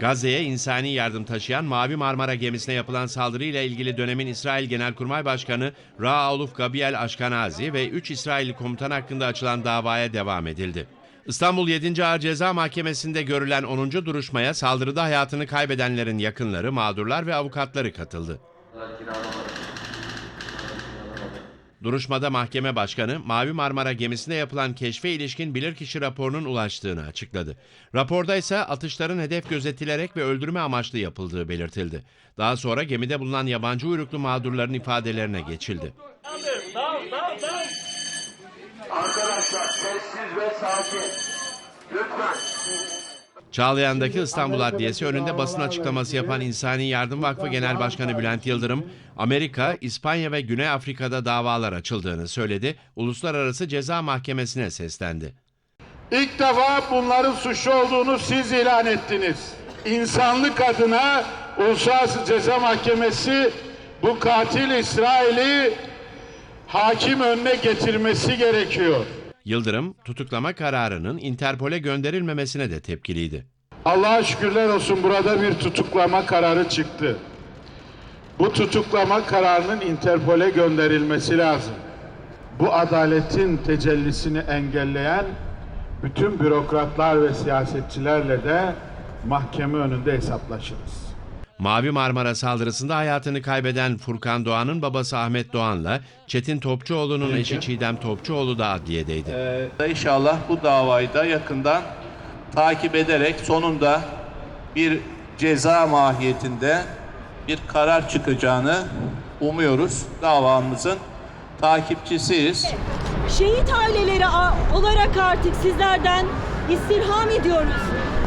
Gazze'ye insani yardım taşıyan Mavi Marmara gemisine yapılan saldırıyla ilgili dönemin İsrail Genelkurmay Başkanı Rauf Gabriel Ashkenazi ve 3 İsrailli komutan hakkında açılan davaya devam edildi. İstanbul 7. Ağır Ceza Mahkemesi'nde görülen 10. duruşmaya saldırıda hayatını kaybedenlerin yakınları, mağdurlar ve avukatları katıldı. Duruşmada mahkeme başkanı Mavi Marmara gemisine yapılan keşfe ilişkin bilirkişi raporunun ulaştığını açıkladı. Raporda ise atışların hedef gözetilerek ve öldürme amaçlı yapıldığı belirtildi. Daha sonra gemide bulunan yabancı uyruklu mağdurların ifadelerine geçildi. Arkadaşlar sessiz ve sakin. Lütfen. Çağlayan'daki İstanbul Adliyesi önünde basın açıklaması yapan İnsani Yardım Vakfı Genel Başkanı Bülent Yıldırım, Amerika, İspanya ve Güney Afrika'da davalar açıldığını söyledi, Uluslararası Ceza Mahkemesi'ne seslendi. İlk defa bunların suçlu olduğunu siz ilan ettiniz. İnsanlık adına Uluslararası Ceza Mahkemesi bu katil İsrail'i hakim önüne getirmesi gerekiyor. Yıldırım, tutuklama kararının Interpol'e gönderilmemesine de tepkiliydi. Allah'a şükürler olsun burada bir tutuklama kararı çıktı. Bu tutuklama kararının Interpol'e gönderilmesi lazım. Bu adaletin tecellisini engelleyen bütün bürokratlar ve siyasetçilerle de mahkeme önünde hesaplaşırız. Mavi Marmara saldırısında hayatını kaybeden Furkan Doğan'ın babası Ahmet Doğan'la Çetin Topçuoğlu'nun eşi Çiğdem Topçuoğlu da adliyedeydi. İnşallah bu davayı da yakından takip ederek sonunda bir ceza mahiyetinde bir karar çıkacağını umuyoruz. Davamızın takipçisiyiz. Şehit aileleri olarak artık sizlerden istirham ediyoruz.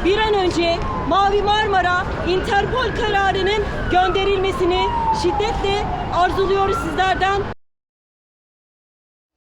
Bir an önce Mavi Marmara Interpol kararının gönderilmesini şiddetle arzuluyoruz sizlerden.